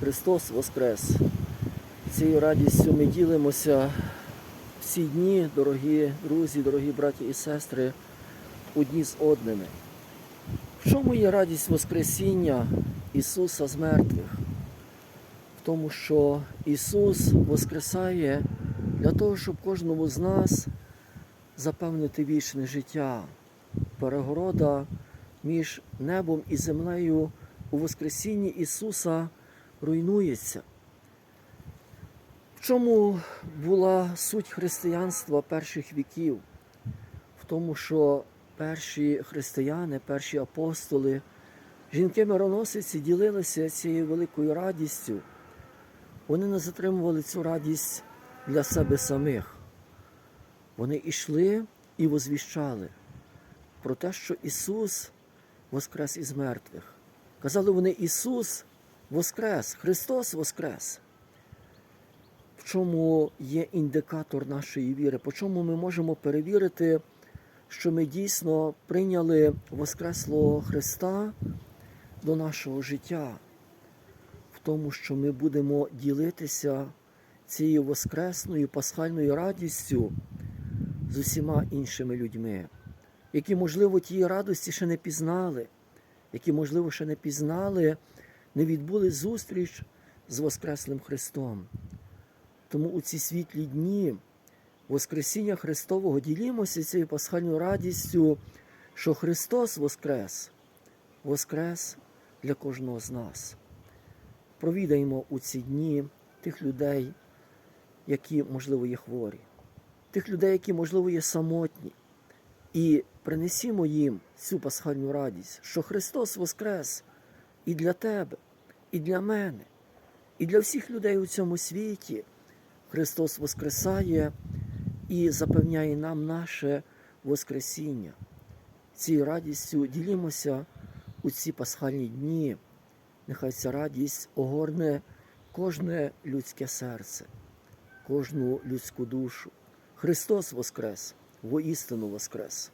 Христос Воскрес! Цією радістю ми ділимося всі дні, дорогі друзі, дорогі браті і сестри, одні з одними. В чому є радість Воскресіння Ісуса з мертвих? В тому, що Ісус Воскресає для того, щоб кожному з нас запевнити вічне життя, перегорода між небом і землею у Воскресінні Ісуса руйнується. В чому була суть християнства перших віків? В тому, що перші християни, перші апостоли, жінки-мироносиці ділилися цією великою радістю. Вони не затримували цю радість для себе самих. Вони йшли і возвіщали про те, що Ісус воскрес із мертвих. Казали вони Ісус Воскрес, Христос Воскрес. В чому є індикатор нашої віри? По чому ми можемо перевірити, що ми дійсно прийняли Воскреслого Христа до нашого життя? В тому, що ми будемо ділитися цією воскресною пасхальною радістю з усіма іншими людьми, які, можливо, тієї радості ще не пізнали, які, можливо, ще не пізнали, не відбули зустріч з Воскреслим Христом. Тому у ці світлі дні Воскресіння Христового ділімося цією пасхальною радістю, що Христос Воскрес, Воскрес для кожного з нас. Провідаємо у ці дні тих людей, які, можливо, є хворі, тих людей, які, можливо, є самотні, і принесімо їм цю пасхальну радість, що Христос Воскрес і для тебе, і для мене, і для всіх людей у цьому світі. Христос Воскресає і запевняє нам наше Воскресіння. Цією радістю ділімося у ці пасхальні дні. Нехай ця радість огорне кожне людське серце, кожну людську душу. Христос Воскрес, воістину Воскрес!